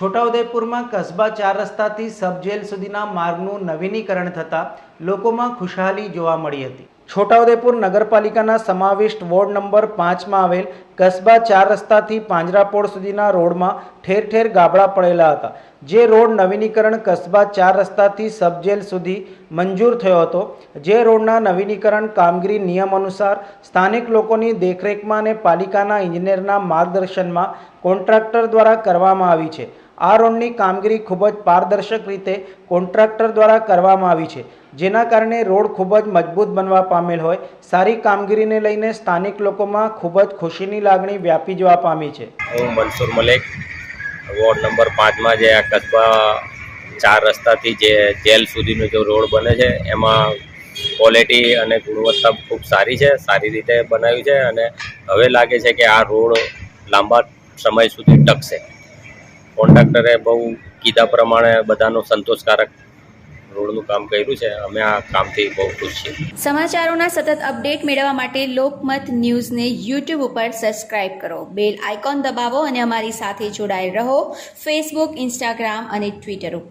છોટાઉદેપુરમાં કસ્બા ચાર રસ્તાથી સબ જેલ સુધીના માર્ગનું નવીનીકરણ થતાં લોકોમાં ખુશહાલી જોવા મળી હતી. છોટાઉદેપુર નગરપાલિકાના સમાવિષ્ટ વોર્ડ નંબર પાંચમાં આવેલ કસ્બા ચાર રસ્તાથી પાંજરાપોળ સુધીના રોડમાં ઠેર ઠેર ગાબડા પડેલા હતા. જે રોડ નવીનીકરણ કસ્બા ચાર રસ્તાથી સબજેલ સુધી મંજૂર થયો હતો, જે રોડના નવીનીકરણ કામગીરી નિયમ અનુસાર સ્થાનિક લોકોની દેખરેખમાં અને પાલિકાના ઇજનેરના માર્ગદર્શનમાં કોન્ટ્રાક્ટર દ્વારા કરવામાં આવી છે. આ રોડની કામગીરી ખૂબ જ પારદર્શક રીતે કોન્ટ્રાક્ટર દ્વારા કરવામાં આવી છે, જેના કારણે રોડ ખૂબ જ મજબૂત બનવા પામેલ હોય. સારી કામગીરીને લઈને સ્થાનિક લોકોમાં ખૂબ જ ખુશીની લાગણી વ્યાપી જવા પામી છે. હું મનસુર મલેક વોર્ડ નંબર પાંચમાં જે આ કસ્બા ચાર રસ્તાથી જે જેલ સુધીનો જે રોડ બને છે, એમાં ક્વોલિટી અને ગુણવત્તા ખૂબ સારી છે, સારી રીતે બનાવ્યું છે અને હવે લાગે છે કે આ રોડ લાંબા સમય સુધી ટકશે. કોન્ટ્રાક્ટરે બહુ કીધા પ્રમાણે બધાનો સંતોષકારક રોડનું કામ કર્યું છે. અમે આ કામથી બહુ ખુશ છીએ. સમાચારોના સતત અપડેટ મેળવવા માટે લોકમત ન્યૂઝને યુટ્યુબ ઉપર સબસ્ક્રાઇબ કરો. બેલ આઇકોન દબાવો અને અમારી સાથે જોડાયેલ રહો. ફેસબુક ઇન્સ્ટાગ્રામ અને ટ્વિટર ઉપર.